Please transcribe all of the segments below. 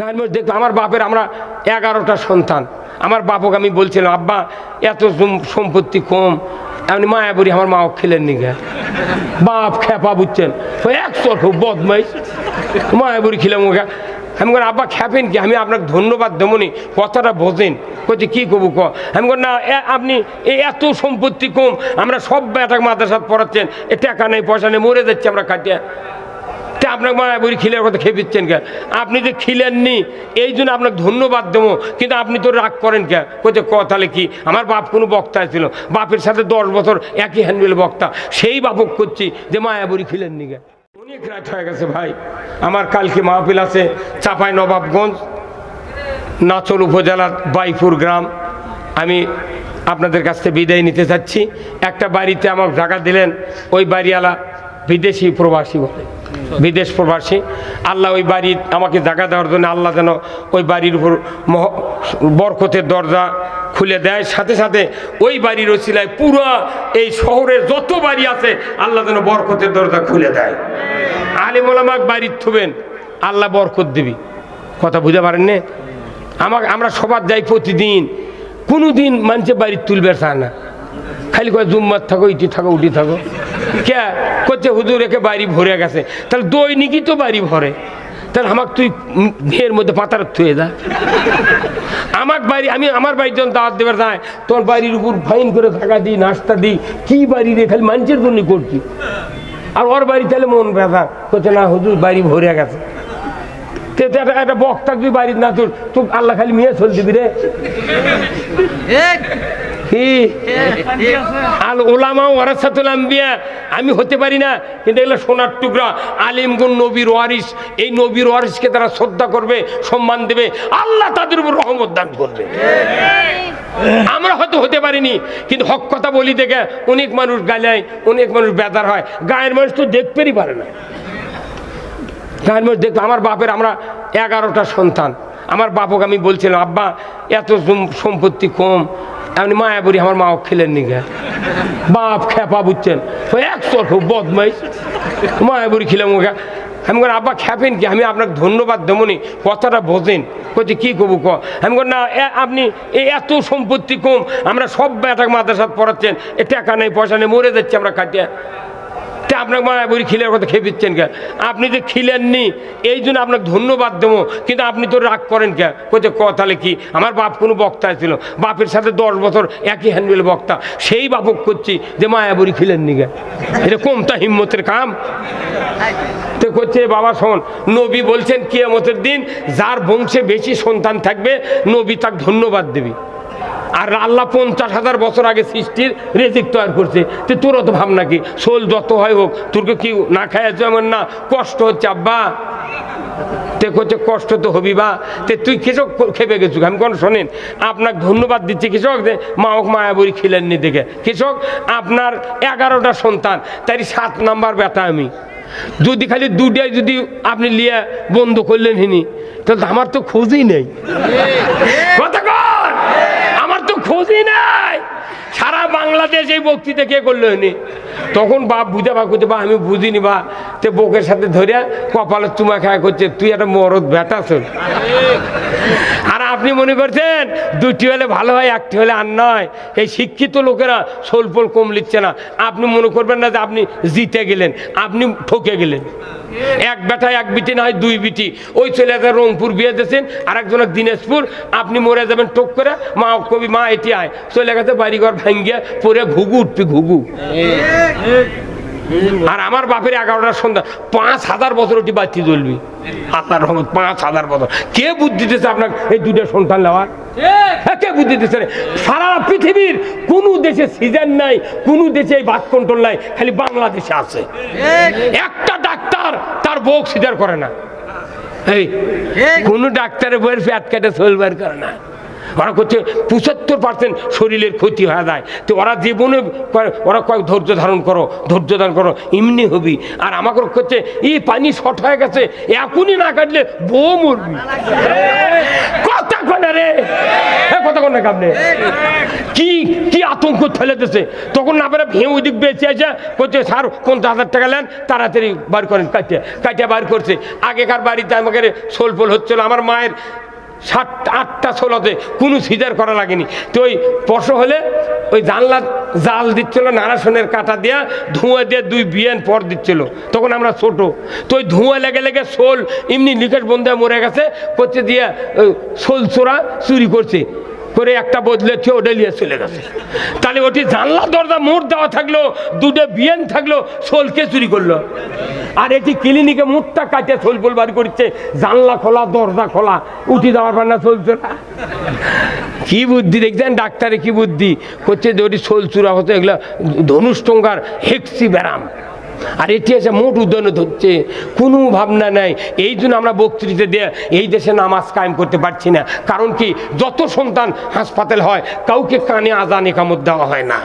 গান মধ্যে দেখলাম, আমার বাপের আমরা এগারোটা সন্তান। আমার বাপকে আমি বলছিলাম, আব্বা, এত সম্পত্তি কম। এমনি মায়াবুড়ি আমার মাও খেলেন নি গে। বাপ খেপা বুঝছেন। একশো খুব বদমাইশ। মায়াবুড়ি খেলাম ওকে আমি বললাম আব্বা, খেপেন কি? আমি আপনাকে ধন্যবাদ দেবনি কথাটা বোঝেন। বলছে কী কবু ক? আমি বললাম না আপনি এত সম্পত্তি কম। আমরা সব ব্যাটাক মাদ্রাসাত পড়াচ্ছেন। এ টাকা নেই, পয়সা নেই, মরে যাচ্ছে আমরা কাটিয়ে। তা আপনাকে মায়াবুড়ি খিলের কথা খেপিচ্ছেন কে? আপনি যে খিলেননি, এই জন্য আপনাকে ধন্যবাদ দেবো, কিন্তু আপনি তো রাগ করেন কে? কোথায় ক, তাহলে কি? আমার বাপ কোনো বক্তা ছিল বাপের সাথে দশ বছর একই হ্যান্ডেল বক্তা। সেই বাপক করছি যে মায়াবুড়ি খিলেননি কে? অনেক রাত হয়ে গেছে ভাই। আমার কালকে মাহফিল আছে চাপাই নবাবগঞ্জ, নাচল উপজেলার বাইপুর গ্রাম। আমি আপনাদের কাছ থেকে বিদায় নিতে চাচ্ছি। একটা বাড়িতে আমার জায়গা দিলেন, ওই বাড়িওয়ালা বিদেশি প্রবাসী বলে। বিদেশ প্রবাসী। আল্লাহ ওই বাড়ি আমাকে জায়গা দেওয়ার জন্য আল্লাহ যেন ওই বাড়ির উপর বরকতের দরজা খুলে দেয়। সাথে সাথে ওই বাড়ির ওসিলায় পুরো এই শহরের যত বাড়ি আছে, আল্লাহ যেন বরকতের দরজা খুলে দেয়। আলিমোলামাক বাড়ির থুবেন, আল্লাহ বরকত দিবি। কথা বুঝতে পারেন নে? আমাকে আমরা সবার যাই প্রতিদিন। কোনো দিন মানুষের বাড়ির তুলবে চায় না। খালি কয় জুম্মার থাকো ইটি থাকো, উটি থাকো। কে করছে হুজুর, একে বাড়ি ভরে গেছে। তাহলে দৈনিকই তো বাড়ি ভরে। তাহলে আমাকে তুই উম ঘের মধ্যে পাতার থুয়ে যা আমার বাড়ি, আমি আমার বাড়ির জন্য দাওয়াত দেবার যায় তোর বাড়ির উপর ফাইন করে থাকা দিই, নাস্তা দিই। কি বাড়ি রে, খালি মানুষের জন্য করছি। আর ওর বাড়ি তাহলে মন ব্যথা। করছে না হুজুর, বাড়ি ভরে গেছে। একটা বক্তা তুই বাড়ির না তোর তুই আল্লাহ খালি মেয়ে চল রে। আল ওলামা ওয়ারাসাতুল আম্বিয়া আমি হতে পারি না, কিন্তু এগুলো সোনার টুকরা। আলিমগুন নবীর ওয়ারিস। এই নবীর ওয়ারিসকে তারা শ্রদ্ধা করবে, সম্মান দেবে। আল্লাহ তাদের উপর রহমত দান করবে। আমরা হয়তো হতে পারিনি, কিন্তু হক কথা বলি দেখে অনেক মানুষ গালায় অনেক মানুষ বেদার হয়। গায়ের মানুষ তো দেখতেই পারে না। গায়ের মানুষ দেখতো আমার বাপের আমরা এগারোটা সন্তান। আমার বাপকে আমি বলছিলাম, আব্বা, এত সম্পত্তি কম এমনি মায়াবুড়ি আমার মাও খেলেন নি গা। বাপ খেপা বুঝছেন। একশো খুব বদমাইশ। মায়াবুড়ি খেলাম ওকে আমি কোন আব্বা খেপেন কি? আমি আপনাকে ধন্যবাদ দেবো নি। কথাটা বোঝেন। কচি কী কবু ক? আমি কোন না আপনি এত সম্পত্তি কম। আমরা সব ব্যাটাক মাদ্রাসাত পড়াচ্ছেন। এ, টাকা নেই, পয়সা নেই, মরে যাচ্ছে আমরা কাটিয়ে তা আপনাকে মায়াবুড়ি খিলের কথা খেয়ে দিচ্ছেন কে? আপনি যে খিলেননি, এই জন্য আপনাকে ধন্যবাদ দেবো, কিন্তু আপনি তো রাগ করেন কে? কোথায় ক, তাহলে কি? আমার বাপ কোনো বক্তা ছিল, বাপের সাথে দশ বছর একই হ্যান্ডেল বক্তা, সেই বাপক করছি যে মায়াবুড়ি খিলেননি গে এটা কমতা হিম্মতের কাম। তো করছে বাবা শোন, নবী বলছেন কিয়ামতের দিন যার বংশে বেশি সন্তান থাকবে, নবী তাকে ধন্যবাদ দেবী। আর আল্লাহ পঞ্চাশ হাজার বছর আগে সৃষ্টির রেজিক তৈরি করছে। তো তোর তো ভাব নাকি? শোল যত হয় হোক, তোরকে কি না খায় যেমন না? কষ্ট হচ্ছে, আব্বা। তে করছে কষ্ট তো হবি বা। তে তুই কৃষক খেপে গেছু আমি কোন শোনেন, আপনাকে ধন্যবাদ দিচ্ছি কৃষক যে মা হোক মায়াবুড়ি খিলেননি দেখে। কৃষক, আপনার এগারোটা সন্তান তাই সাত নাম্বার বেটা আমি। যদি খালি দুটাই যদি আপনি লিয়া বন্ধ করলেন হিনি, তাহলে আমার তো খোঁজই নেই। কথা খোঁজই নাই। সারা বাংলাদেশ এই বক্তৃতা কে করল নি তখন বাপ বুঝে বা করতে বা আমি বুঝিনি বা তে বকের সাথে ধরে কপালের চুমা খায় করছে তুই একটা মরদ ব্যথা আপনি মনে করছেন? দুটি হলে ভালো হয়, একটি হলে আর নয়। এই শিক্ষিত লোকেরা সোলপোল কম লিখছে না। আপনি মনে করবেন না যে আপনি জিতে গেলেন, আপনি ঠকে গেলেন। এক বেটা এক বিটি না হয় দুই বিটি। ওই চলে যাবে রংপুর বিয়ে দিয়েছেন আর একজনের দিনাজপুর, আপনি মরে যাবেন টোক করে, মা কবি, মা এটি আয়। চলে গেছে বাড়িঘর ভাঙ্গিয়ে পরে ঘুঘু উঠবি ঘুঘু। আর আমার বাপের এগারোটার সন্ধ্যা পাঁচ হাজার বছর ওটি বাচ্চি জ্বলবি। আপনার রহমত পাঁচ হাজার বছর। কে বুদ্ধি দিতেছে আপনার এই দুটো সন্তান নেওয়ার? হ্যাঁ, কে বুদ্ধি দিতেছে? সারা পৃথিবীর কোনো দেশে সিজন নাই কোনো দেশে এই বাদ কন্ট্রোল নাই খালি বাংলাদেশে আছে। একটা ডাক্তার তার বউ সিজার করে না। এই কোনো ডাক্তারের বইয়ের পেট কেটে চলবার করে না। ওরা করছে পঁচাত্তর পার্সেন্ট শরীরের ক্ষতি হয়ে যায়। তো ওরা জীবনে ওরা কয়েক ধৈর্য ধারণ করো, ধৈর্য ধারণ করো, এমনি হবি। আর আমাকে করছে এই পানি শর্ট হয়ে গেছে, এখনই না কাটলে বউ মরবি। রে। কথা কি কি আতঙ্ক ফেলে দিছে? তখন না পেরে ভিউ দিক বেঁচে আছে করছে স্যার, পঞ্চাশ হাজার টাকা নেন, তাড়াতাড়ি বার করেন কাটে কাটে বার করছে। আগেকার বাড়িতে আমাকে সোল ফোল হচ্ছিল, আমার মায়ের সাত, আটটা ষোলোতে কোনো সিজার করা লাগেনি। তো ওই পশু হলে ওই জানলা জাল দিচ্ছিল, নারাসনের কাটা দিয়া ধোঁয়া দিয়ে দুই বিয়ান পর দিচ্ছিল। তখন আমরা ছোট। তো ওই ধোঁয়া লেগে লেগে শোল, এমনি লিকেট বন্ধে মরে গেছে করছে দিয়ে শোল চোরা চুরি করছে। করে একটা বদলেছে ওটা নিয়ে চলে গেছে। তাহলে ওটি জানলা, দরজা, মোড় দেওয়া থাকল, দুটো বিয়ান থাকল শোলকে চুরি করল? আর এটি ক্লিনিকে মুখটা কাটে ফুল বাড়ি করছে, জানলা খোলা, দরজা খোলা, উঠি দেওয়ার পার না চলছে না কি বুদ্ধি দেখছেন? ডাক্তারে কি বুদ্ধি? করছে যে ওটি শোল চূড়া হতো এগুলো ধনুষ্টঙ্গার হেক্সি ব্যারাম। আর এটি এসে মোট উদ্যোগ ধরছে কোনো ভাবনা নাই। এই জন্য আমরা বক্তৃতা দিয়ে এই দেশে নামাজ কায়েম করতে পারছি না। কারণ কি, যত সন্তান হাসপাতাল হয়, কাউকে কানে আজান একামত দেওয়া হয় না।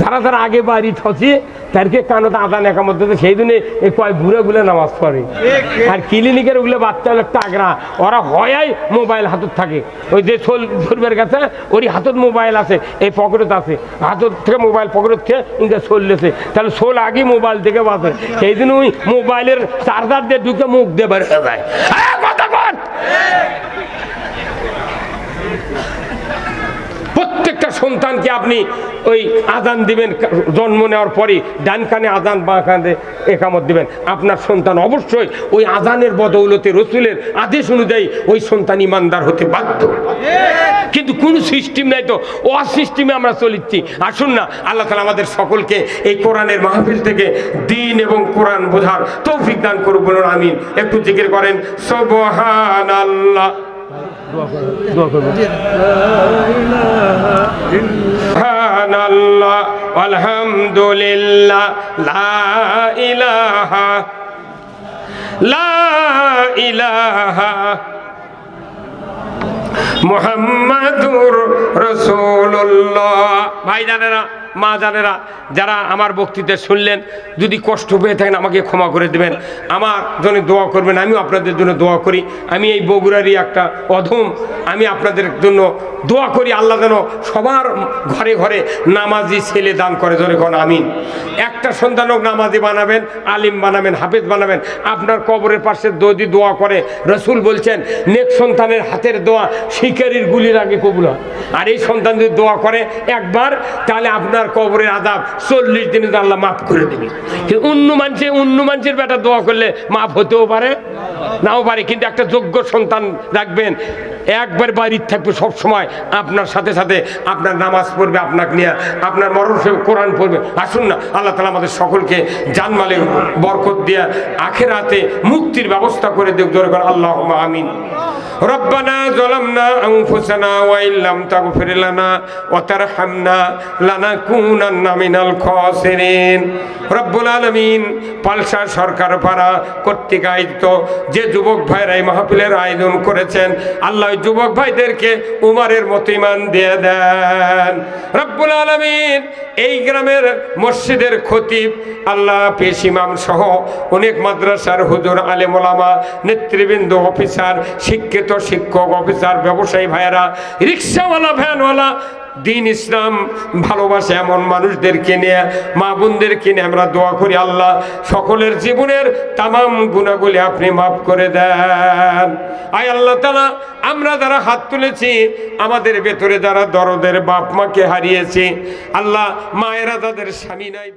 যারা যারা আগে বাড়ি থসে, তাদেরকে কানত আদান একামত দিতে সেই জন্য এই কয় ঘুরে ঘুরে নামাজ পড়ে। আর ক্লিনিকের ওগুলো বাচ্চা হলো টাগরা ওরা হয়াই মোবাইল হাতত থাকে। ওই যে সোল ধরবার কাছে, ওরই হাতত মোবাইল আছে, এই পকেটত আছে। হাতত থেকে মোবাইল পকেটত থেকে ইনকে সোল লেছে। তাহলে সোল আগে মোবাইল থেকে বাঁচে। সেই জন্য ওই মোবাইলের চার্জার দিয়ে ঢুকে মুখ দিয়ে হয়ে যায় আরে কথা কন! প্রত্যেকটা সন্তানকে আপনি ওই আজান দিবেন, জন্ম নেওয়ার পরে ডান কানে আজান, বা কানে একামত দিবেন। আপনার সন্তান অবশ্যই ওই আজানের বদৌলতে, রসুলের আদেশ অনুযায়ী ওই সন্তান ইমানদার হতে বাধ্য। কিন্তু কোনো সিস্টেম নাই তো ও সিস্টেমে আমরা চলিচ্ছি। আসুন না, আল্লাহ তালা আমাদের সকলকে এই কোরআনের মাহফিল থেকে দিন এবং কোরআন বোঝার তৌফিক দান করুক, বলুন আমিন। একটু জিকির করেন সবহান আল্লাহ আলহামদুলিল্লাহ লা মুহাম্মাদুর রাসূলুল্লাহ। ভাই জানেরা মা জানেরা যারা আমার বক্তৃতা শুনলেন, যদি কষ্ট পেয়ে থাকেন, আমাকে ক্ষমা করে দেবেন। আমার জন্য দোয়া করবেন, আমিও আপনাদের জন্য দোয়া করি। আমি এই বগুড়ারই একটা অধম, আমি আপনাদের জন্য দোয়া করি, আল্লাহ যেন সবার ঘরে ঘরে নামাজি ছেলে দান করে ধরে কোন আমিন। একটা সন্তানক নামাজি বানাবেন, আলিম বানাবেন, হাফেজ বানাবেন, আপনার কবরের পাশে যদি দোয়া করে, রসুল বলছেন, নেক সন্তানের হাতের দোয়া শিকারির গুলির আগে কবুল হয়। আর এই সন্তান যদি দোয়া করে একবার, তাহলে আপনার কবরের আদাব চল্লিশ দিনে আল্লাহ মাফ করে দেবে। অন্য মানুষে, অন্য মানুষের বেটা দোয়া করলে মাফ হতেও পারে, নাও পারে। কিন্তু একটা যোগ্য সন্তান রাখবেন, একবার বাড়ির থাকবে সব সময় আপনার সাথে সাথে আপনার নামাজ পড়বে আপনাকে নিয়ে, আপনার মরণ সে কোরআন পড়বে। আসুন না, আল্লাহ তালা আমাদের সকলকে জানমালে বরকত দিয়ে আখেরাতে মুক্তির ব্যবস্থা করে দেব জোরে করে আল্লাহ আমিন। রব্বানা জলামনা আংফুসানা ওয়াইল্লাম তাগফির লানা ওয়া তারহামনা লানাকুনান্না মিনাল খাসিরিন। রব্বুল আলমিন পালসা সরকার পাড়া কর্তৃক আয়ত্ত যে যুবক ভাইরা এই মাহফিলের আয়োজন করেছেন, আল্লাহ যুবক ভাইদেরকে উমারের মতিমান দিয়ে দেন। রব্বুল আলমিন এই গ্রামের মসজিদের খতিব আল্লাহ পেশ ইমাম সহ অনেক মাদ্রাসার হুজুর আলেমোলামা নেতৃবৃন্দ, অফিসার, শিক্ষিত শিক্ষিত শিক্ষক, অফিসার, ব্যবসায়ী ভাইয়েরা, রিক্সাওয়ালা, ভ্যানওয়ালা, দিন ইসলাম ভালোবাসে এমন মানুষদেরকে নিয়ে, মা বোনদেরকে নিয়ে আমরা দোয়া করি, আল্লাহ সকলের জীবনের তামাম গুণাগুলি আপনি মাফ করে দেন। আয় আল্লাহ তালা আমরা যারা হাত তুলেছি, আমাদের ভেতরে যারা দরদের বাপ মাকে হারিয়েছি, আল্লাহ মায়েরা তাদের স্বামী নাই